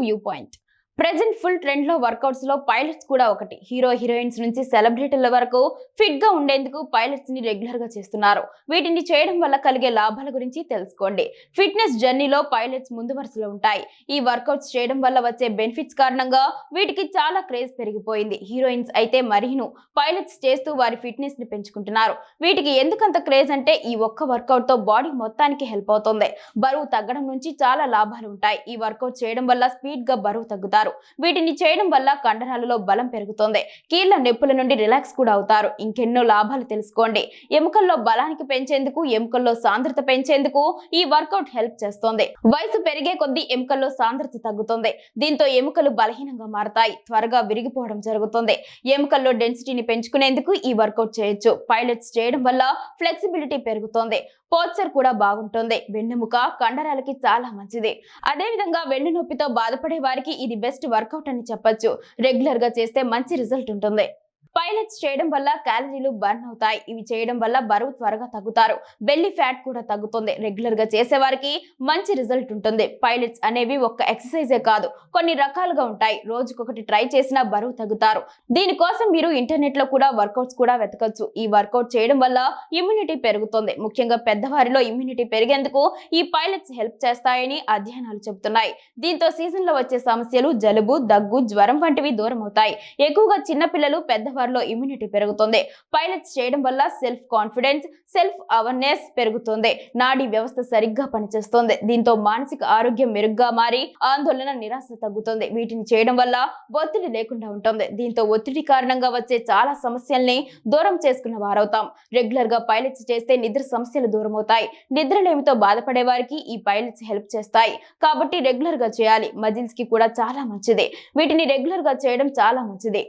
viewpoint. Present full ట్రెండ్లో వర్కౌట్స్లో pilots కూడా ఒకటి. హీరో హీరోయిన్స్ నుంచి సెలబ్రిటీల వరకు ఫిట్గా ఉండేందుకు పైలట్స్ని రెగ్యులర్గా చేస్తున్నారు. వీటిని చేయడం వల్ల కలిగే లాభాల గురించి తెలుసుకోండి. ఫిట్నెస్ జర్నీలో పైలట్స్ ముందు వరుసలో ఉంటాయి. ఈ వర్కౌట్స్ చేయడం వల్ల వచ్చే బెనిఫిట్స్ కారణంగా వీటికి చాలా క్రేజ్ పెరిగిపోయింది. హీరోయిన్స్ అయితే మరీను. పైలట్స్ చేస్తూ వారి ఫిట్నెస్ని పెంచుకుంటున్నారు. వీటికి ఎందుకంత క్రేజ్ అంటే ఈ ఒక్క వర్కౌట్తో బాడీ మొత్తానికి హెల్ప్ అవుతుంది. బరువు తగ్గడం నుంచి చాలా లాభాలు ఉంటాయి. ఈ వర్కౌట్ చేయడం వల్ల స్పీడ్గా బరువు తగ్గుతారు. వీటిని చేయడం వల్ల కండరాలలో బలం పెరుగుతుంది. కీళ్ళ నొప్పుల నుండి రిలాక్స్ కూడా అవుతారు. ఇంకెన్నో లాభాలు తెలుసుకోండి. ఎముకల్లో బలానికి పెంచేందుకు ఎముకల్లో సాంద్రత పెంచేందుకు ఈ వర్కౌట్ హెల్ప్ చేస్తుంది. వయసు పెరిగే కొద్దీ ఎముకల్లో సాంద్రత తగ్గుతుంది. దీంతో ఎముకలు బలహీనంగా మారతాయి. త్వరగా విరిగిపోవడం జరుగుతుంది. ఎముకల్లో డెన్సిటీని పెంచుకునేందుకు ఈ వర్కౌట్ చేయొచ్చు. పైలట్స్ చేయడం వల్ల ఫ్లెక్సిబిలిటీ పెరుగుతుంది. పోస్చర్ కూడా బాగుంటుంది. వెన్నెముక కండరాలకి చాలా మంచిది. అదే విధంగా వెన్ను నొప్పితో బాధపడే వారికి ఇది బెస్ట్ వర్కౌట్ అని చెప్పొచ్చు. రెగ్యులర్గా చేస్తే మంచి రిజల్ట్ ఉంటుంది. పైలట్స్ చేయడం వల్ల క్యాలరీలు బర్న్ అవుతాయి. ఇవి చేయడం వల్ల బరువు త్వరగా తగ్గుతారు. బెల్లి ఫ్యాట్ కూడా తగ్గుతుంది. రెగ్యులర్గా చేసే వారికి మంచి రిజల్ట్ ఉంటుంది. పైలట్స్ అనేవి ఒక్క ఎక్సర్సైజే కాదు. కొన్ని రకాలుగా ఉంటాయి. రోజుకొకటి ట్రై చేసినా బరువు తగ్గుతారు. దీనికోసం మీరు ఇంటర్నెట్లో కూడా వర్కౌట్స్ కూడా వెతకచ్చు. ఈ వర్కౌట్ చేయడం వల్ల ఇమ్యూనిటీ పెరుగుతుంది. ముఖ్యంగా పెద్దవారిలో ఇమ్యూనిటీ పెరిగేందుకు ఈ పైలట్స్ హెల్ప్ చేస్తాయని అధ్యయనాలు చెబుతున్నాయి. దీంతో సీజన్లో వచ్చే సమస్యలు జలుబు దగ్గు జ్వరం వంటివి దూరం అవుతాయి ఎక్కువగా చిన్నపిల్లలు పెద్దవారిలో ఇమ్యూనిటీ పెరుగుతుంది. పైలట్స్ చేయడం వల్ల సెల్ఫ్ కాన్ఫిడెన్స్ సెల్ఫ్ అవేర్నెస్ పెరుగుతుంది. నాడీ వ్యవస్థ సరిగ్గా పనిచేస్తుంది. దీంతో మానసిక ఆరోగ్యం మెరుగ్గా మారి ఆందోళన నిరాశ తగ్గుతుంది. వీటిని చేయడం వల్ల ఒత్తిడి లేకుండా ఉంటుంది. దీంతో ఒత్తిడి కారణంగా వచ్చే చాలా సమస్యల్ని దూరం చేసుకున్న వారవుతాం. రెగ్యులర్గా పైలట్స్ చేస్తే నిద్ర సమస్యలు దూరం అవుతాయి నిద్రలేమితో బాధపడే వారికి ఈ పైలట్స్ హెల్ప్ చేస్తాయి. కాబట్టి రెగ్యులర్గా చేయాలి. మజిల్స్కి కూడా చాలా మంచిది. వీటిని రెగ్యులర్గా చేయడం చాలా మంచిది.